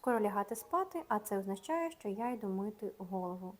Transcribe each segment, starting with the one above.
Скоро лягати спати, а це означає, що я йду мити голову.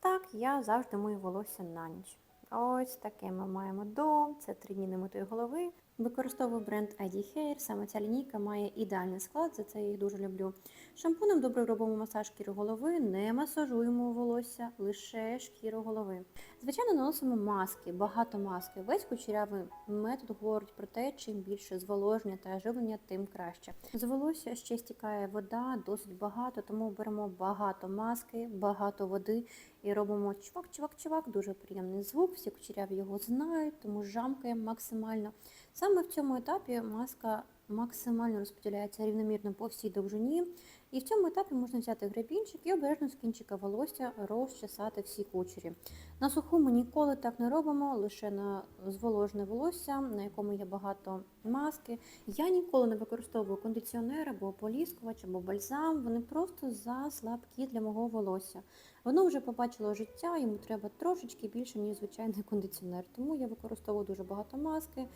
Так, я завжди мию волосся на ніч. Ось таке ми маємо до. Це три дні немитої голови. Використовую бренд ID Hair. Саме ця лінійка має ідеальний склад, за це я їх дуже люблю. Шампунем добре робимо масаж шкіри голови, не масажуємо волосся, лише шкіру голови. Звичайно, наносимо маски, багато маски. Весь кучерявий метод говорить про те, чим більше зволоження та живлення, тим краще. З волосся ще стікає вода, досить багато, тому беремо багато маски, багато води і робимо чувак, чувак, чувак. Дуже приємний звук. Всі кучеряві його знають, тому жамкаємо максимально. Саме в цьому етапі маска максимально розподіляється рівномірно по всій довжині. І в цьому етапі можна взяти гребінчик і обережно з кінчика волосся розчесати всі кучері. На суху ми ніколи так не робимо, лише на зволожене волосся, на якому є багато маски. Я ніколи не використовую кондиціонер або поліскувач, або бальзам. Вони просто за слабкі для мого волосся. Воно вже побачило життя, йому треба трошечки більше, ніж звичайний кондиціонер. Тому я використовую дуже багато маски.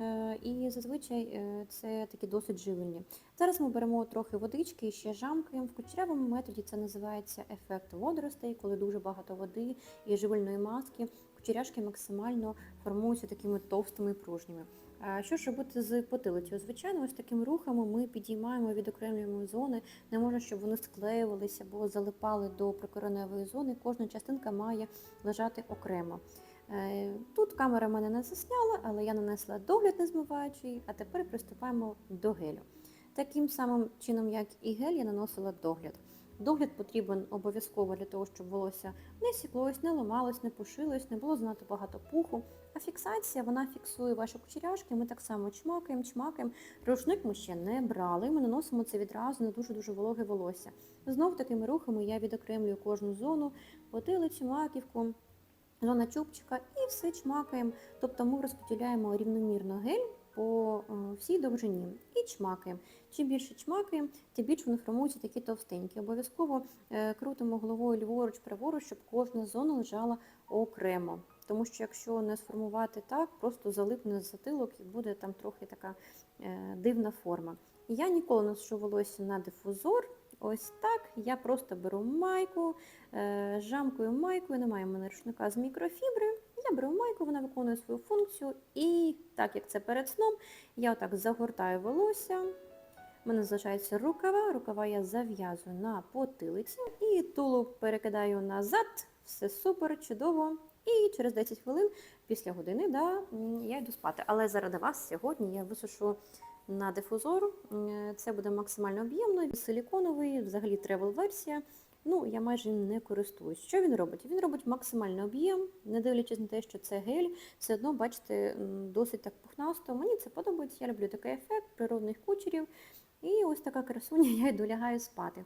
е, І зазвичай е, це такі досить живильні. Зараз ми беремо трохи водички і ще жамкаємо. В кучерявому методі це називається ефект водоростей, коли дуже багато води і живильної маски. Кучеряшки максимально формуються такими товстими і пружніми. Що ж робити з потилицею? Звичайно, ось такими рухами ми підіймаємо, відокремлюємо зони. Не можна, щоб вони склеювалися або залипали до прикореневої зони. Кожна частинка має лежати окремо. Е, Тут камера мене не засняла, але я нанесла догляд не змиваючий, а тепер приступаємо до гелю. Таким самим чином, як і гель, я наносила догляд. Догляд потрібен обов'язково для того, щоб волосся не сіклось, не ламалось, не пушилось, не було занадто багато пуху. А фіксація вона фіксує ваші кучеряшки. Ми так само чмакаємо, чмакаємо. Рушник ми ще не брали. Ми наносимо це відразу на дуже дуже вологе волосся. Знов такими рухами я відокремлюю кожну зону, потилицю, маківку, зона чубчика і все чмакаємо. Тобто ми розподіляємо рівномірно гель по е, всій довжині чмакаємо. Чим більше чмакаємо, тим більше вони формуються такі товстенькі. Обов'язково е, крутимо головою ліворуч, праворуч, щоб кожна зона лежала окремо. Тому що якщо не сформувати так, просто залипне затилок і буде там трохи така е, дивна форма. Я ніколи не ношу волосся на дифузор. Ось так. Я просто беру майку, е, жамкою майкою, немає в мене рушника з мікрофібри. Я беру майку, вона виконує свою функцію. І так як це перед сном, я отак загортаю волосся. У мене залишається рукава, рукава я зав'язую на потилиці і тулуб перекидаю назад. Все супер, чудово. І через 10 хвилин після години да, я йду спати. Але заради вас сьогодні я висушу на дифузор. Це буде максимально об'ємно, силіконовий, взагалі тревел-версія. Ну, я майже ним не користуюсь. Що він робить? Він робить максимальний об'єм, не дивлячись на те, що це гель, все одно, бачите, досить так пухнасто. Мені це подобається, я люблю такий ефект природних кучерів. І ось така красуня, я йду лягаю спати.